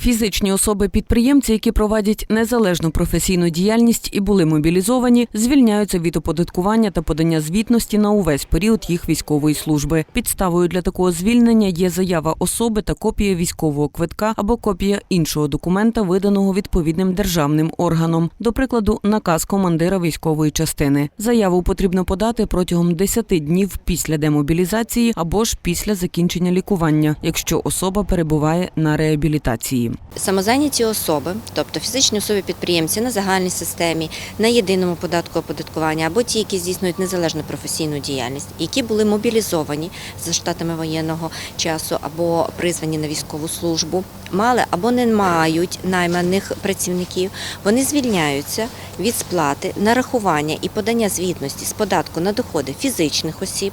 Фізичні особи-підприємці, які проводять незалежну професійну діяльність і були мобілізовані, звільняються від оподаткування та подання звітності на увесь період їх військової служби. Підставою для такого звільнення є заява особи та копія військового квитка або копія іншого документа, виданого відповідним державним органом, до прикладу, наказ командира військової частини. Заяву потрібно подати протягом 10 днів після демобілізації або ж після закінчення лікування, якщо особа перебуває на реабілітації. Самозайняті особи, тобто фізичні особи підприємці на загальній системі, на єдиному податку оподаткування, або ті, які здійснюють незалежну професійну діяльність, які були мобілізовані за штатами воєнного часу або призвані на військову службу, мали або не мають найманих працівників, вони звільняються від сплати, нарахування і подання звітності з податку на доходи фізичних осіб,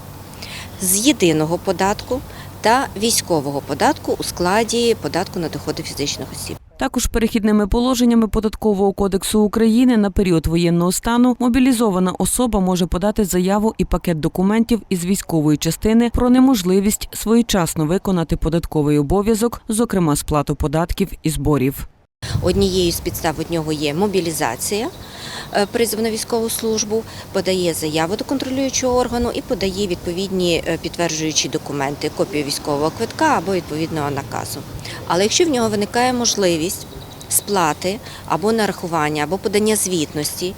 з єдиного податку та військового податку у складі податку на доходи фізичних осіб. Також перехідними положеннями податкового кодексу України на період воєнного стану мобілізована особа може подати заяву і пакет документів із військової частини про неможливість своєчасно виконати податковий обов'язок, зокрема сплату податків і зборів. Однією з підстав від нього є мобілізація, е, призов на військову службу, подає заяву до контролюючого органу і подає відповідні е, підтверджуючі документи, копію військового квитка або відповідного наказу. Але якщо в нього виникає можливість сплати або нарахування, або подання звітності,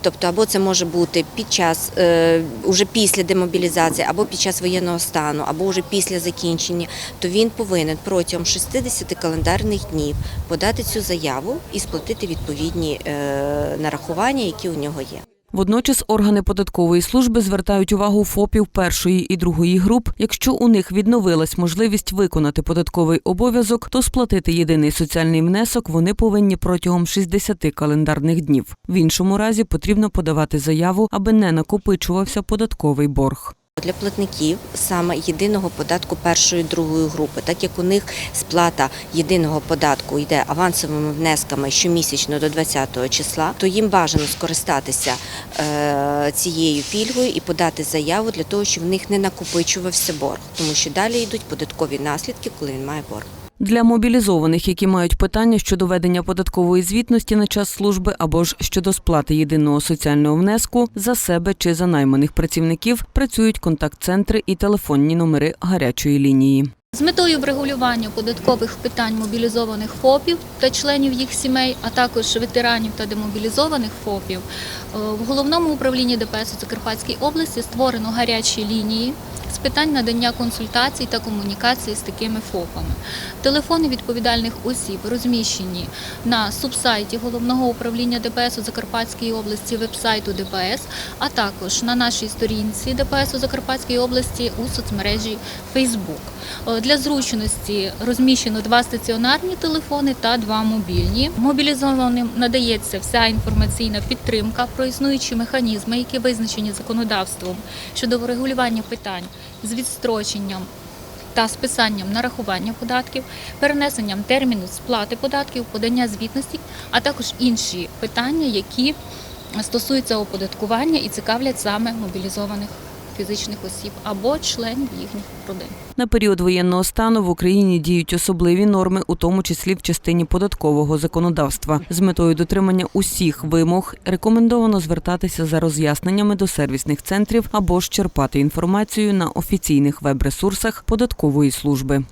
тобто або це може бути під час е, уже після демобілізації, або під час воєнного стану, або вже після закінчення, то він повинен протягом 60 календарних днів подати цю заяву і сплатити відповідні е, нарахування, які у нього є. Водночас органи податкової служби звертають увагу ФОПів першої і другої груп. Якщо у них відновилась можливість виконати податковий обов'язок, то сплатити єдиний соціальний внесок вони повинні протягом 60 календарних днів. В іншому разі потрібно подавати заяву, аби не накопичувався податковий борг. Для платників саме єдиного податку першої другої групи, так як у них сплата єдиного податку йде авансовими внесками щомісячно до 20 числа, то їм бажано скористатися е, цією пільгою і подати заяву для того, щоб в них не накопичувався борг, тому що далі йдуть податкові наслідки, коли він має борг. Для мобілізованих, які мають питання щодо ведення податкової звітності на час служби або ж щодо сплати єдиного соціального внеску за себе чи за найманих працівників, працюють контакт-центри і телефонні номери гарячої лінії. З метою врегулювання податкових питань мобілізованих ФОПів та членів їх сімей, а також ветеранів та демобілізованих ФОПів, е, в головному управлінні ДПС у Закарпатській області створено гарячі лінії питань надання консультацій та комунікації з такими ФОПами. Телефони відповідальних осіб розміщені на субсайті головного управління ДПС у Закарпатській області, вебсайту ДПС, а також на нашій сторінці ДПС у Закарпатській області у соцмережі Facebook. Е, Для зручності розміщено два стаціонарні телефони та два мобільні. Мобілізованим надається вся інформаційна підтримка про існуючі механізми, які визначені законодавством щодо врегулювання питань з відстроченням та списанням нарахування податків, перенесенням терміну сплати податків, подання звітності, а також інші питання, які стосуються оподаткування і цікавлять саме мобілізованих фізичних осіб або членів їхніх родин. На період воєнного стану в Україні діють особливі норми, у тому числі в частині податкового законодавства. З метою дотримання усіх вимог рекомендовано звертатися за роз'ясненнями до сервісних центрів або ж черпати інформацію на офіційних веб-ресурсах податкової служби.